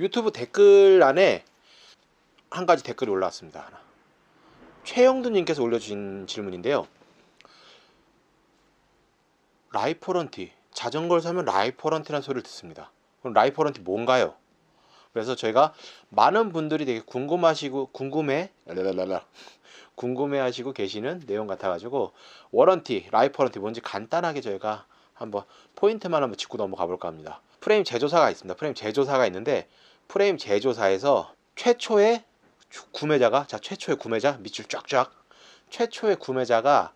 유튜브 댓글란에 한 가지 댓글이 올라왔습니다. 하나. 최영두님께서 올려주신 질문인데요. 라이퍼런티 자전거를 사면 라이퍼런티라는 소리를 듣습니다. 그럼 라이퍼런티 뭔가요? 그래서 저희가 많은 분들이 되게 궁금하시고 궁금해 랄랄랄라 궁금해하시고 계시는 내용 같아가지고 워런티 라이퍼런티 뭔지 간단하게 저희가 한번 포인트만 한번 짚고 넘어가 볼까 합니다. 프레임 제조사가 있습니다. 프레임 제조사가 있는데 프레임 제조사에서 최초의 주- 구매자가 자 최초의 구매자 밑줄 쫙쫙 최초의 구매자가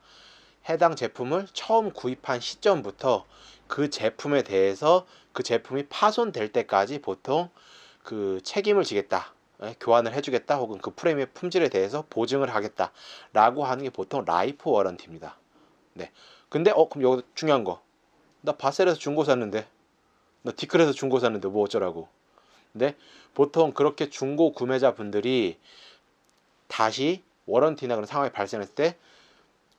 해당 제품을 처음 구입한 시점부터 그 제품에 대해서 그 제품이 파손될 때까지 보통 그 책임을 지겠다. 예, 교환을 해주겠다 혹은 그 프레임의 품질에 대해서 보증을 하겠다라고 하는 게 보통 라이프 워런티입니다. 네. 근데 어 그럼 여기 중요한 거. 나 바셀에서 중고 샀는데 나 디클에서 중고 샀는데 뭐 어쩌라고. 근데 보통 그렇게 중고 구매자분들이 다시 워런티나 그런 상황이 발생했을 때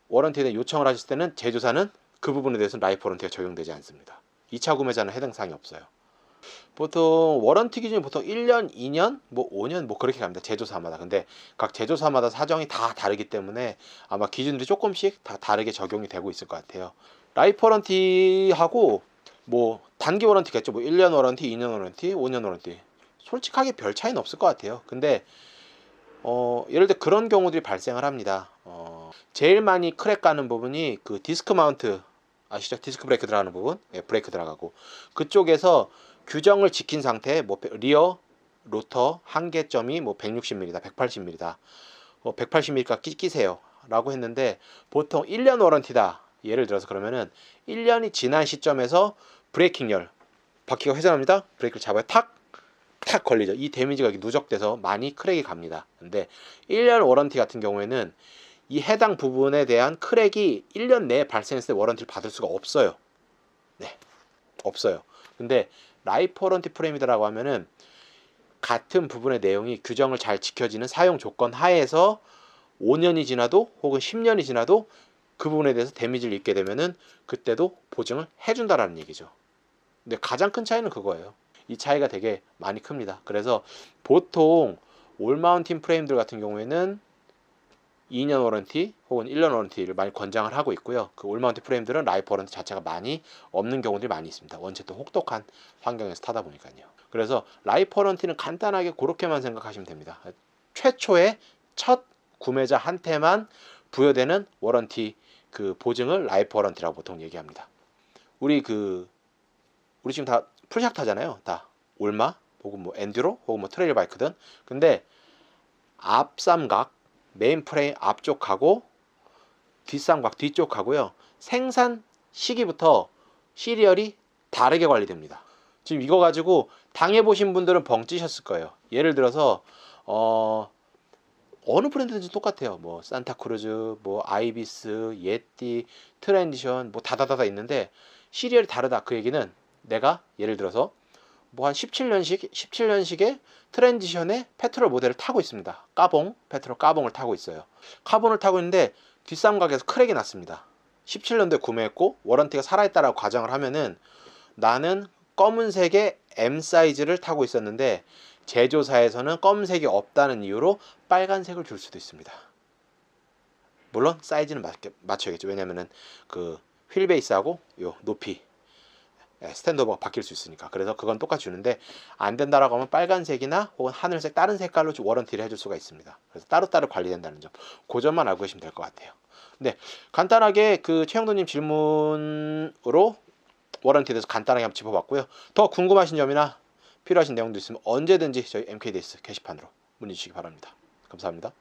워런티에 대한 요청을 하실 때는 제조사는 그 부분에 대해서는 라이프 워런티가 적용되지 않습니다. 2차 구매자는 해당 사항이 없어요. 보통 워런티 기준이 보통 1년, 2년, 뭐 5년 뭐 그렇게 갑니다. 제조사마다. 근데 각 제조사마다 사정이 다 다르기 때문에 아마 기준들이 조금씩 다 다르게 적용이 되고 있을 것 같아요. 라이프 워런티하고 뭐 단기 워런티겠죠. 뭐 1년 워런티, 2년 워런티, 5년 워런티. 솔직하게 별 차이는 없을 것 같아요. 근데 어, 예를 들어 그런 경우들이 발생을 합니다. 어, 제일 많이 크랙 가는 부분이 그 디스크 마운트 아시죠? 디스크 브레이크 들어가는 부분, 예, 브레이크 들어가고 그쪽에서 규정을 지킨 상태, 뭐 베- 리어 로터 한계점이 뭐 160mm다, 180mm다, 뭐 180mm가 끼, 끼세요라고 했는데 보통 1년 워런티다. 예를 들어서 그러면은 1년이 지난 시점에서 브레이킹 열 바퀴가 회전합니다. 브레이크를 잡아요. 탁! 탁 걸리죠. 이 데미지가 누적돼서 많이 크랙이 갑니다. 근데 1년 워런티 같은 경우에는 이 해당 부분에 대한 크랙이 1년 내에 발생했을 때 워런티를 받을 수가 없어요. 네. 없어요. 근데 라이프 워런티 프레임이다라고 하면은 같은 부분의 내용이 규정을 잘 지켜지는 사용 조건 하에서 5년이 지나도 혹은 10년이 지나도 그 부분에 대해서 데미지를 입게 되면은 그때도 보증을 해준다라는 얘기죠. 근데 가장 큰 차이는 그거예요. 이 차이가 되게 많이 큽니다. 그래서 보통 올 마운틴 프레임들 같은 경우에는 2년 워런티 혹은 1년 워런티를 많이 권장을 하고 있고요. 그 올 마운틴 프레임들은 라이프 워런티 자체가 많이 없는 경우들이 많이 있습니다. 원체 또 혹독한 환경에서 타다 보니까요. 그래서 라이프 워런티는 간단하게 그렇게만 생각하시면 됩니다. 최초의 첫 구매자한테만 부여되는 워런티 그 보증을 라이프 워런티라고 보통 얘기합니다. 우리 그 우리 지금 다 풀샷 타잖아요. 다 올마 혹은 뭐 엔듀로 혹은 뭐 트레일 바이크든. 근데 앞삼각 메인 프레임 앞쪽하고 뒷삼각 뒤쪽하고요. 생산 시기부터 시리얼이 다르게 관리됩니다. 지금 이거 가지고 당해 보신 분들은 벙 찌셨을 거예요. 예를 들어서 어 어느 브랜드든지 똑같아요. 뭐 산타크루즈, 뭐 아이비스, 예띠, 트랜지션 뭐 다다다다 있는데 시리얼이 다르다. 그 얘기는 내가 예를 들어서 뭐 한 17년식 17년식의 트랜지션의 페트롤 모델을 타고 있습니다. 까봉 페트롤 까봉을 타고 있어요. 카본을 타고 있는데 뒷삼각에서 크랙이 났습니다. 17년도에 구매했고 워런티가 살아있다라고 가정을 하면은 나는 검은색의 M 사이즈를 타고 있었는데 제조사에서는 검은색이 없다는 이유로 빨간색을 줄 수도 있습니다. 물론 사이즈는 맞게, 맞춰야겠죠. 왜냐면은 그 휠 베이스하고 요 높이 예, 스탠드오버가 바뀔 수 있으니까 그래서 그건 똑같이 주는데 안 된다라고 하면 빨간색이나 혹은 하늘색 다른 색깔로 좀 워런티를 해줄 수가 있습니다. 그래서 따로따로 관리된다는 점, 그 점만 알고 계시면 될 것 같아요. 네, 간단하게 그 최영도님 질문으로 워런티에 대해서 간단하게 한번 짚어봤고요. 더 궁금하신 점이나 필요하신 내용도 있으면 언제든지 저희 MKDS 게시판으로 문의 주시기 바랍니다. 감사합니다.